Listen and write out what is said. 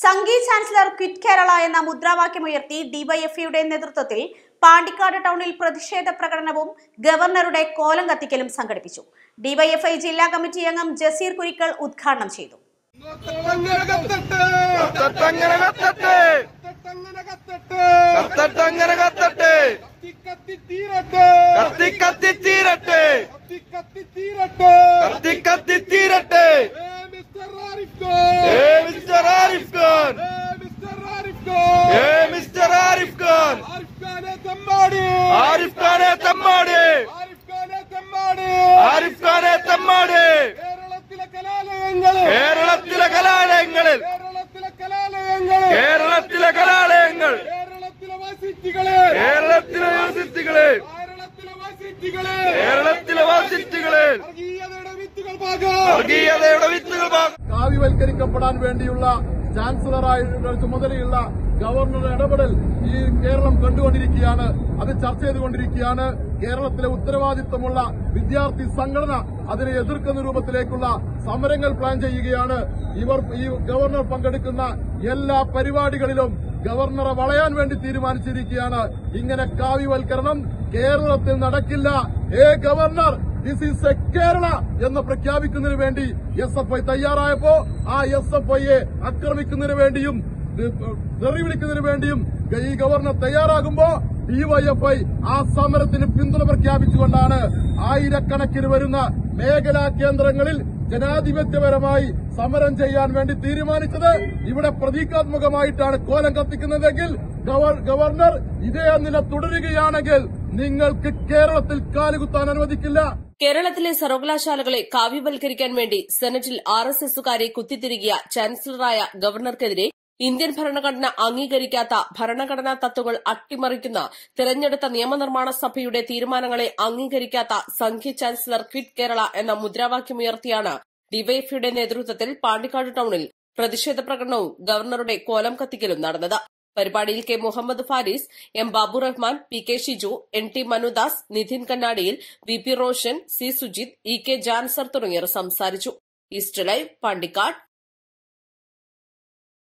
Sanghi chancellor quit Kerala എന്ന മുദ്രാവാക്യമുയർത്തി ഡിവൈഎഫ്ഐയുടെ നേതൃത്വത്തിൽ പാണ്ടിക്കാട് ടൗണിൽ പ്രതിഷേധ പ്രകടനവും ഗവർണറുടെ കോലം കത്തിക്കലും സംഘടിപ്പിച്ചു. ഡിവൈഎഫ്ഐ ജില്ലാ കമ്മിറ്റി അംഗം ജസീർ കുരിക്കൾ ഉദ്ഘാടനം ചെയ്തു. തീരട്ടെ. കേരളത്തിലെ വസിറ്റികളെ കേരളത്തിലെ വാസിറ്റികളെ വർഗീയതയുടെ വിത്തുകൾ കാവ്യവൽക്കരിക്കപ്പെടാൻ വേണ്ടിയുള്ള ചാൻസലറായിട്ടുള്ള ചുമതലയുള്ള ഗവർണറുടെ ഇടപെടൽ ഈ കേരളം കണ്ടുകൊണ്ടിരിക്കുകയാണ്. അത് ചർച്ച ചെയ്തുകൊണ്ടിരിക്കുകയാണ്. കേരളത്തിലെ ഉത്തരവാദിത്തമുള്ള വിദ്യാർത്ഥി സംഘടന അതിനെ എതിർക്കുന്ന രൂപത്തിലേക്കുള്ള സമരങ്ങൾ പ്ലാൻ ചെയ്യുകയാണ്. ഇവർ ഈ ഗവർണർ പങ്കെടുക്കുന്ന എല്ലാ പരിപാടികളിലും ഗവർണറെ വളയാൻ വേണ്ടി തീരുമാനിച്ചിരിക്കുകയാണ്. ഇങ്ങനെ കാവ്യവൽക്കരണം കേരളത്തിൽ നടക്കില്ല. A governor this is a Kerala എന്ന് പ്രഖ്യാപിക്കുന്നതിന് വേണ്ടി എസ് എഫ് ഐ തയ്യാറായപ്പോ ആ എസ് എഫ് ഐയെ ആക്രമിക്കുന്നതിന് വേണ്ടിയും തെറിവിളിക്കുന്നതിന് വേണ്ടിയും ഈ ഗവർണർ തയ്യാറാകുമ്പോ ഡിവൈഎഫ്ഐ ആ സമരത്തിന് പിന്തുണ പ്രഖ്യാപിച്ചുകൊണ്ടാണ് ആയിരക്കണക്കിന് വരുന്ന മേഖലാ കേന്ദ്രങ്ങളിൽ ജനാധിപത്യപരമായി സമരം ചെയ്യാൻ വേണ്ടി തീരുമാനിച്ചത് ഇവിടെ പ്രതീകാത്മകമായിട്ടാണ് കോലം കത്തിക്കുന്നതെങ്കിൽ ഗവർണർ ഇതേ നില തുടരുകയാണെങ്കിൽ നിങ്ങൾക്ക് കേരളത്തിൽ കാലുകുത്താൻ അനുവദിക്കില്ല. കേരളത്തിലെ സർവകലാശാലകളെ കാവ്യവൽക്കരിക്കാൻ വേണ്ടി സെനറ്റിൽ ആർ എസ് എസുകാരെ കുത്തിത്തിരികിയ ചാൻസലറായ ഗവർണർക്കെതിരെ ഇന്ത്യൻ ഭരണഘടന അംഗീകരിക്കാത്ത ഭരണഘടനാ തത്വങ്ങൾ അട്ടിമറിക്കുന്ന തെരഞ്ഞെടുത്ത നിയമനിർമ്മാണ സഭയുടെ തീരുമാനങ്ങളെ അംഗീകരിക്കാത്ത സംഘ്യ ചാൻസലർ ക്വിറ്റ് കേരള എന്ന മുദ്രാവാക്യമുയർത്തിയാണ് ഡിവൈഎഫ്ഐയുടെ നേതൃത്വത്തിൽ പാണ്ടിക്കാട് ടൌണിൽ പ്രതിഷേധ പ്രകടനവും ഗവർണറുടെ കോലം കത്തിക്കലും നടന്നത്. പരിപാടിയിൽ K Muhammad Faris M Babu Rahman P K Shiju N T Manudas Nidhin കണ്ണാടിയിൽ V P Roshan C Sujith E K Janser തുടങ്ങിയവർ സംസാരിച്ചു. East live Pandikkad.